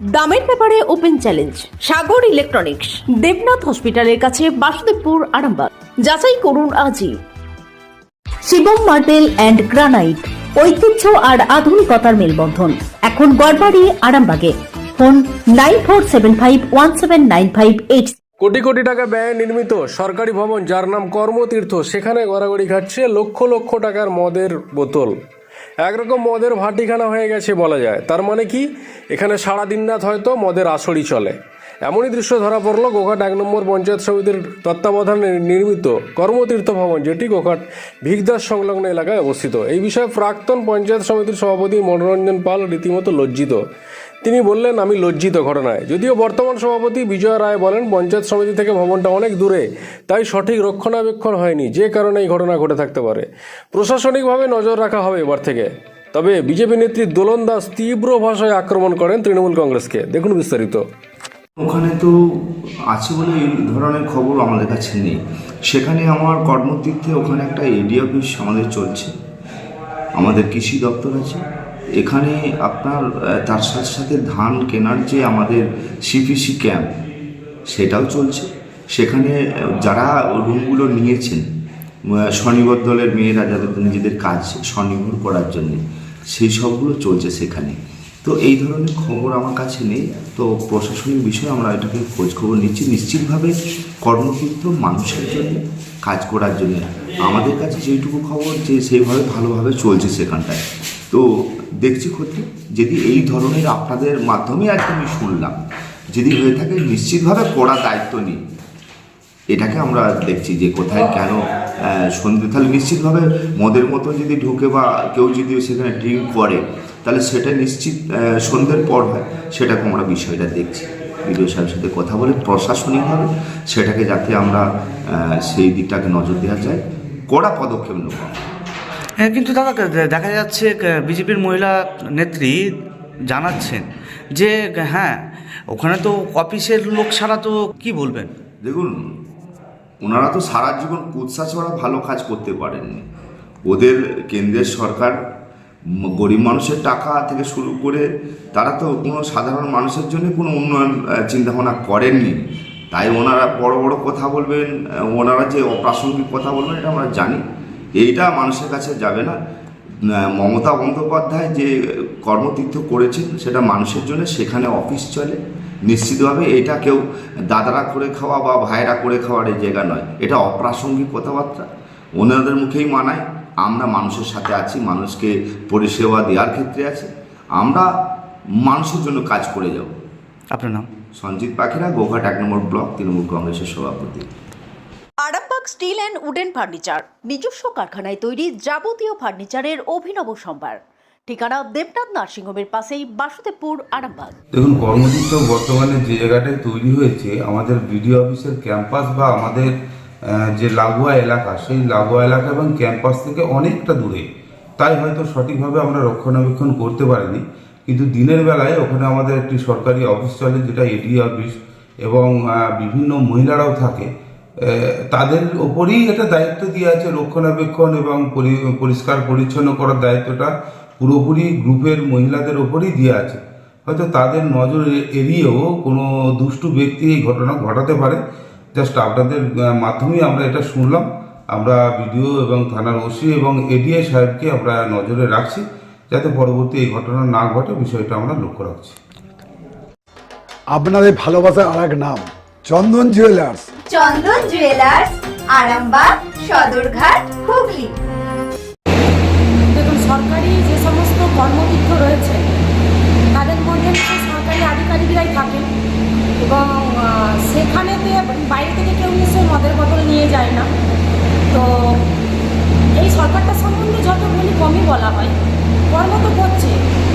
দামের ব্যাপারে open challenge, Sagar electronics, Debnath হসপিটালের কাছে বাসুদেবপুর, আরামবাগ। যাচাই করুন আজই। শিবম মার্টেল অ্যান্ড গ্রানাইট, ঐতিহ্য আর আধুনিকতার মেলবন্ধন। এখন গড়বাড়ি, আরামবাগে। Phone nine four seven five one seven nine five eight. Crore crore টাকা ব্যয়ে নির্মিত সরকারি ভবন, যার নাম কর্মতীর্থ, সেখানে গড়াগড়ি খাচ্ছে লক্ষ লক্ষ টাকার মদের বোতল। একরকম মদের ভাটিখানা হয়ে গেছে বলা যায়। তার মানে কি? এখানে সারা দিন রাত হয়তো মদের আসরই চলে। এমনই দৃশ্য ধরা পড়ল গোঘাট এক নম্বর পঞ্চায়েত সমিতির তত্ত্বাবধানে নির্মিত কর্মতীর্থ ভবন, যেটি গোঘাট ভিগদাস সংলগ্ন এলাকায় অবস্থিত। এই বিষয়ে প্রাক্তন পঞ্চায়েত সমিতির সভাপতি মনোরঞ্জন পাল রীতিমতো লজ্জিত। তিনি বললেন, আমি লজ্জিত ঘটনায়। যদিও বর্তমান সভাপতি বিজয় রায় বলেন, পঞ্চায়েত সমিতি থেকে ভবনটা অনেক দূরে, তাই সঠিক রক্ষণাবেক্ষণ হয়নি। যে কারণে এই ঘটনা ঘটে থাকতে পারে। প্রশাসনিকভাবে নজর রাখা হবে এবার থেকে। তবে বিজেপি নেত্রী দোলন দাস তীব্র ভাষায় আক্রমণ করেন তৃণমূল কংগ্রেসকে। দেখুন বিস্তারিত। ওখানে তো আছে বলে এই ধরনের খবর আমাদের কাছে নেই। সেখানে আমার কর্মতীর্থে ওখানে একটা এডি অফিস আমাদের চলছে। আমাদের কৃষি দপ্তর আছে। এখানে আপনার তার সাথে সাথে ধান কেনার যে আমাদের সিপিসি ক্যাম্প সেটাও চলছে। সেখানে যারা রুমগুলো নিয়েছেন স্বনির্ভর দলের মেয়েরা, যাদের নিজেদের কাজ স্বনির্ভর করার জন্য, সেই সবগুলো চলছে সেখানে। তো এই ধরনের খবর আমার কাছে নেই। তো প্রশাসনিক বিষয়ে আমরা এটাকে খোঁজ খবর নিচ্ছি। নিশ্চিতভাবে কর্মক্ষেত্র মানুষের জন্য, কাজ করার জন্য, আমাদের কাছে যেইটুকু খবর, যে সেইভাবে ভালোভাবে চলছে সেখানটায়। তো দেখছি ক্ষতি যদি এই ধরনের আপনাদের মাধ্যমে আর আমি শুনলাম, যদি হয়ে থাকে নিশ্চিতভাবে কড়া দায়িত্ব নিই এটাকে আমরা দেখছি যে কোথায় কেন সন্ধে তাহলে নিশ্চিতভাবে মদের মতো যদি ঢুকে বা কেউ যদি সেখানে ড্রিঙ্ক করে, তাহলে সেটা নিশ্চিত সন্ধ্যের পর হয়। সেটাকে আমরা বিষয়টা দেখছি। বিডিও সাহেবের সাথে কথা বলে প্রশাসনিকভাবে সেটাকে যাতে আমরা সেই দিকটাকে নজর দেওয়া যায়। কড়া পদক্ষেপ নেব হ্যাঁ কিন্তু দাদা দেখা যাচ্ছে বিজেপির মহিলা নেত্রী জানাচ্ছেন যে হ্যাঁ ওখানে তো অফিসের লোক ছাড়া তো কি বলবেন? দেখুন, ওনারা তো সারা জীবন কুৎসা ছড়া ভালো কাজ করতে পারেননি। ওদের কেন্দ্রের সরকার গরিব মানুষের টাকা থেকে শুরু করে তারা তো কোনো সাধারণ মানুষের জন্য কোনো উন্নয়ন চিন্তাভাবনা করেননি। তাই ওনারা বড় বড় কথা বলবেন ওনারা যে অপ্রাসঙ্গিক কথা বলবেন, এটা আমরা জানি। এইটা মানুষের কাছে যাবে না। মমতা বন্দ্যোপাধ্যায় যে কর্মতীর্থ করেছেন সেটা মানুষের জন্য সেখানে অফিস চলে। নিশ্চিতভাবে এটা কেউ দাদারা করে খাওয়া বা ভাইরা করে খাওয়ার এই জায়গা নয়। এটা অপ্রাসঙ্গিক কথাবার্তা। ওনাদের মুখেই মানায়। আমরা মানুষের সাথে আছি মানুষকে পরিষেবা দেওয়ার ক্ষেত্রে আছে। আমরা মানুষের জন্য কাজ করে যাব। আপনার নাম? সঞ্জিত পাখিরা গোঘাট এক নম্বর ব্লক তৃণমূল কংগ্রেসের সভাপতি। স্টিল অ্যান্ড উডেন ফার্নিচার, নিজস্ব কারখানায় তৈরি যাবতীয় ফার্নিচারের অভিনব সম্ভার। ঠিকানা দেবনাথ নার্সিংহোমের পাশেই বাসুদেবপুর, আরামবাগ। দেখুন, কর্মযুক্ত বর্তমানে যে জায়গাটায় তৈরি হয়েছে, আমাদের বিডিও অফিসের ক্যাম্পাস বা আমাদের যে লাগোয়া এলাকা, সেই লাগোয়া এলাকা এবং ক্যাম্পাস থেকে অনেকটা দূরে। তাই হয়তো সঠিকভাবে আমরা রক্ষণাবেক্ষণ করতে পারিনি, কিন্তু দিনের বেলায় ওখানে আমাদের একটি সরকারি অফিস চলে, যেটা এডি অফিস এবং বিভিন্ন মহিলারাও থাকে। তাদের ওপরেই এটা দায়িত্ব দিয়ে আছে রক্ষণাবেক্ষণ এবং পরি- পরিষ্কার পরিচ্ছন্ন করার দায়িত্বটা পুরোপুরি গ্রুপের মহিলাদের ওপরেই দিয়ে আছে। হয়তো তাদের নজর এড়িয়েও কোনো দুষ্টু ব্যক্তি এই ঘটনা ঘটাতে পারে। জাস্ট আপনাদের মাধ্যমেই আমরা এটা শুনলাম। আমরা বিডিও এবং থানার ওসি এবং এডিআই সাহেবকে আমরা নজরে রাখছি, যাতে পরবর্তী এই ঘটনা না ঘটে, বিষয়টা আমরা লক্ষ্য রাখছি। আপনাদের ভালোবাসার আর এক নাম, চন্দন জুয়েলার্স। চন্দন জুয়েলার্স, আরামবাগ, সদরঘাট, হুগলি। দেখুন, সরকারি যে সমস্ত কর্মতীর্থ রয়েছে, তাদের মধ্যে সরকারি আধিকারিকরাই থাকেন এবং সেখানেতে বাইরে থেকে কেউ নিশ্চয়ই মদের বোতল নিয়ে যায় না। তো এই সরকারটা সম্বন্ধে যত বলি কমই বলা হয়, কর্ম তো করছে,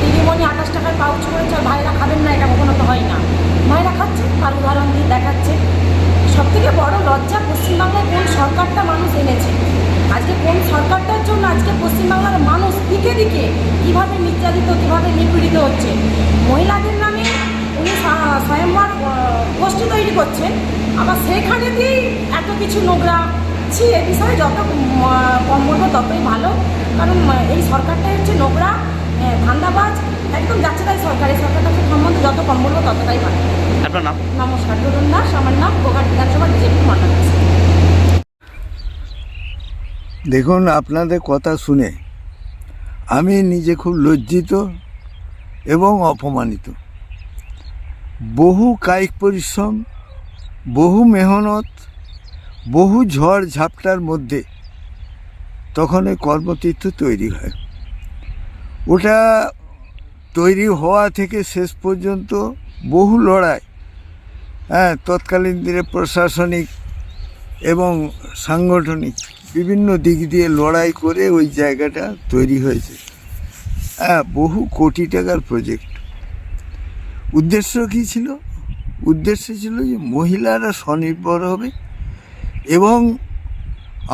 দিদিমণি আঠাশ টাকার পাউচ করেছে, আর ভাইরা খাবেন না, এটা কখনো তো হয় না। ভাইরা খাচ্ছে, তার উদাহরণ দিয়ে দেখাচ্ছে। সব থেকে বড় লজ্জা পশ্চিমবাংলায় কোন সরকারটা মানুষ এনেছে? আজকে কোন সরকারটার জন্য আজকে পশ্চিমবাংলার মানুষ দিকে দিকে কীভাবে নির্যাতিত, কীভাবে নিপীড়িত হচ্ছে? মহিলাদের নামে উনি স্ব- স্বয়ংবর গোষ্ঠী তৈরি করছেন। আবার সেখানেতেই এত কিছু নোংরা। ছি, এ বিষয়ে যত কম বলব ততই ভালো। কারণ এই সরকারটাই হচ্ছে নোংরা ধান্দাবাজ। একদম যাচ্ছে তাই সরকারি। সরকারটা সম্বন্ধে যত কম বলব ততটাই ভালো। আপনার নাম? নমস্কার ধরুন দাস আমার নাম গোঘাট বিধানসভা বিজেপি মন্ডল দেখুন আপনাদের কথা শুনে আমি নিজে খুব লজ্জিত এবং অপমানিত। বহু কায়িক পরিশ্রম বহু মেহনত বহু ঝড় ঝাপটার মধ্যে তখন এই কর্মতীর্থ তৈরি হয়। ওটা তৈরি হওয়া থেকে শেষ পর্যন্ত বহু লড়াই হ্যাঁ তৎকালীন দিনে প্রশাসনিক এবং সাংগঠনিক বিভিন্ন দিক দিয়ে লড়াই করে ওই জায়গাটা তৈরি হয়েছে। হ্যাঁ বহু কোটি টাকার প্রজেক্ট উদ্দেশ্য কী ছিল? উদ্দেশ্য ছিল যে মহিলারা স্বনির্ভর হবে এবং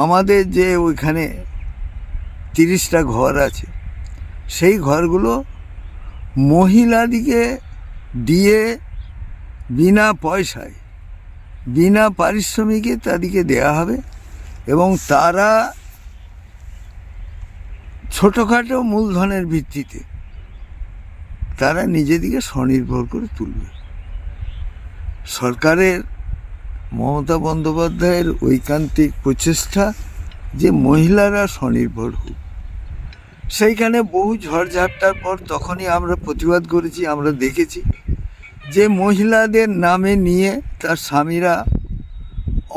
আমাদের যে ওইখানে তিরিশটা ঘর আছে, সেই ঘরগুলো মহিলাদিকে দিয়ে বিনা পয়সায়, বিনা পারিশ্রমিকে তাদেরকে দেয়া হবে এবং তারা ছোটোখাটো মূলধনের ভিত্তিতে তারা নিজেদিকে স্বনির্ভর করে তুলবে। সরকারের, মমতা বন্দ্যোপাধ্যায়ের ঐকান্তিক প্রচেষ্টা যে মহিলারা স্বনির্ভর হোক, সেইখানে বহু ঝড়ঝাপটার পর তখনই আমরা প্রতিবাদ করেছি, আমরা দেখেছি। যে মহিলাদের নামে নিয়ে তার স্বামীরা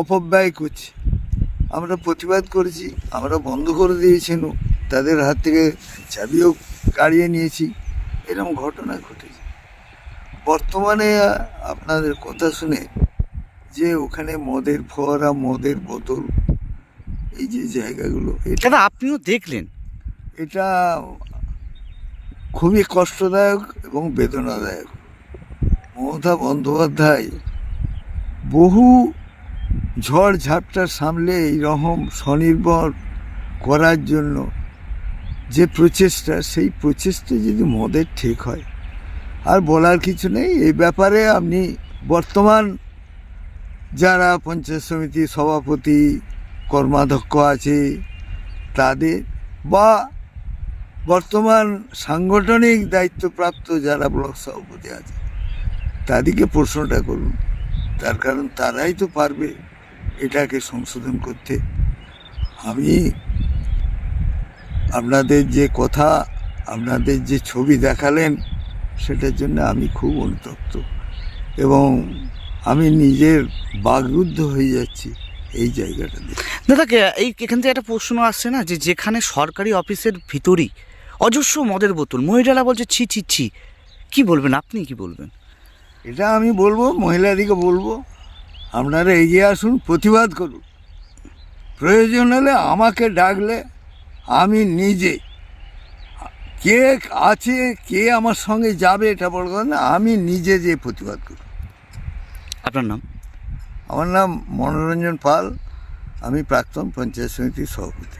অপব্যয় করছে। আমরা প্রতিবাদ করেছি আমরা বন্ধ করে দিয়েছেন তাদের হাত থেকে চাবিও কাড়িয়ে নিয়েছি। এরকম ঘটনা ঘটেছে। বর্তমানে আপনাদের কথা শুনে যে ওখানে মদের ফোয়ারা মদের বোতল এই যে জায়গাগুলো এটা আপনিও দেখলেন? এটা খুবই কষ্টদায়ক এবং বেদনাদায়ক। মমতা বন্দ্যোপাধ্যায়, বহু ঝড় ঝাপটা সামলে এই রকম স্বনির্ভর করার জন্য যে প্রচেষ্টা, সেই প্রচেষ্টা যদি মদের ঠিক হয়। আর বলার কিছু নেই এই ব্যাপারে আপনি বর্তমান যারা পঞ্চায়েত সমিতির সভাপতি, কর্মাধ্যক্ষ আছে, তাদের বা বর্তমান সাংগঠনিক দায়িত্বপ্রাপ্ত যারা ব্লক সভাপতি আছে তাদেরকে প্রশ্নটা করুন। তার কারণ তারাই তো পারবে এটাকে সংশোধন করতে। আমি আপনাদের যে কথা, আপনাদের যে ছবি দেখালেন, সেটার জন্য আমি খুব অনুতপ্ত। এবং আমি নিজের বাগরুদ্ধ হয়ে যাচ্ছি এই জায়গাটা দাদাকে এই এখান থেকে একটা প্রশ্ন আসছে না, যে যেখানে সরকারি অফিসের ভিতরই অজস্র মদের বোতল, মহিলারা বলছে, ছি ছি ছি। কি বলবেন? আপনি কি বলবেন? এটা আমি বলব মহিলাদিকে বলব আপনারা এগিয়ে আসুন প্রতিবাদ করুন। প্রয়োজন হলে আমাকে ডাকলে আমি নিজে। কে আছে কে আমার সঙ্গে যাবে এটা বড় কথা না আমি নিজে যে প্রতিবাদ করব আপনার নাম? আমার নাম মনোরঞ্জন পাল আমি প্রাক্তন পঞ্চায়েত সমিতির সভাপতি।